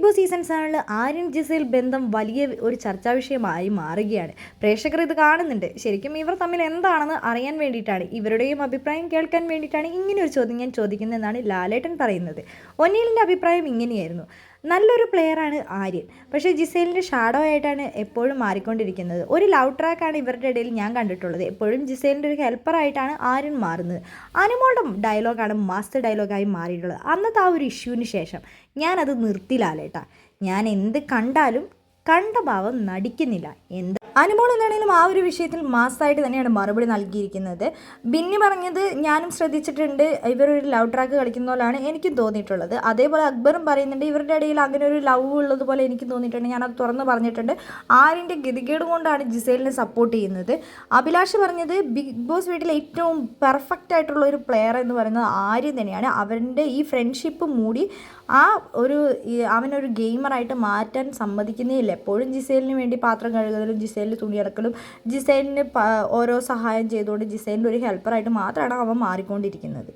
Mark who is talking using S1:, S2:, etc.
S1: Big boss season സെവനിൽ ആര്യൻ ജിസയിൽ ബന്ധം വലിയ ഒരു ചർച്ചാ വിഷയമായി മാറുകയാണ്. പ്രേക്ഷകർ ഇത് കാണുന്നുണ്ട്. ശരിക്കും ഇവർ തമ്മിൽ എന്താണെന്ന് അറിയാൻ വേണ്ടിയിട്ടാണ്. ഇവരുടെയും അഭിപ്രായം കേൾക്കാൻ വേണ്ടിയിട്ടാണ് ഇങ്ങനെ ഒരു ചോദ്യം ഞാൻ ചോദിക്കുന്നതെന്നാണ് ലാലേട്ടൻ പറയുന്നത്. ഒന്നിലിന്റെ അഭിപ്രായം ഇങ്ങനെയായിരുന്നു. നല്ലൊരു പ്ലെയറാണ് ആര്യൻ. പക്ഷേ ജിസേലിന്റെ ഷാഡോ ആയിട്ടാണ് എപ്പോഴും മാറിക്കൊണ്ടിരിക്കുന്നത്. ഒരു ലവ് ട്രാക്കാണ് ഇവരുടെ ഇടയിൽ ഞാൻ കണ്ടിട്ടുള്ളത്. എപ്പോഴും ജിസേലിന്റെ ഒരു ഹെൽപ്പറായിട്ടാണ് ആര്യൻ മാറുന്നത്. അനുമോളുടെ ഡയലോഗാണ് മാസ്റ്റർ ഡയലോഗായി മാറിയിട്ടുള്ളത്. അന്നത്തെ ആ ഒരു ഇഷ്യൂവിന് ശേഷം ഞാനത് നിർത്തിലാലേട്ടാ. ഞാൻ എന്ത് കണ്ടാലും കണ്ട ഭാവം നടിക്കുന്നില്ല. എന്ത്? അനുമോൾ എന്താണെങ്കിലും ആ ഒരു വിഷയത്തിൽ മാസമായിട്ട് തന്നെയാണ് മറുപടി നൽകിയിരിക്കുന്നത്. ബിന്നി പറഞ്ഞത് ഞാനും ശ്രദ്ധിച്ചിട്ടുണ്ട്. ഇവരൊരു ലവ് ട്രാക്ക് കളിക്കുന്ന പോലാണ് എനിക്കും തോന്നിയിട്ടുള്ളത്. അതേപോലെ അക്ബറും പറയുന്നുണ്ട് ഇവരുടെ ഇടയിൽ അങ്ങനെ ഒരു ലവ് ഉള്ളത് പോലെ എനിക്ക് തോന്നിയിട്ടുണ്ട്. ഞാനത് തുറന്ന് പറഞ്ഞിട്ടുണ്ട്. ആരിന്റെ ഗതികേട് കൊണ്ടാണ് ജിസേലിനെ സപ്പോർട്ട് ചെയ്യുന്നത്? അഭിലാഷ് പറഞ്ഞത് ബിഗ് ബോസ് വീട്ടിലെ ഏറ്റവും പെർഫെക്റ്റ് ആയിട്ടുള്ള ഒരു പ്ലെയർ എന്ന് പറയുന്നത് ആര്യം തന്നെയാണ്. അവരുടെ ഈ ഫ്രണ്ട്ഷിപ്പ് മൂടി ആ ഒരു അവനൊരു ഗെയിമറായിട്ട് മാറ്റാൻ സമ്മതിക്കുന്നേയില്ല എപ്പോഴും ജിസേലിന് വേണ്ടി പാത്രം കഴുകലും ജിസേലിന് തുണി അടക്കലും ജിസേലിന് ഓരോ സഹായം ചെയ്തുകൊണ്ട് ജിസേലിന്റെ ഒരു ഹെൽപ്പറായിട്ട് മാത്രമാണ് അവൻ മാറിക്കൊണ്ടിരിക്കുന്നത്.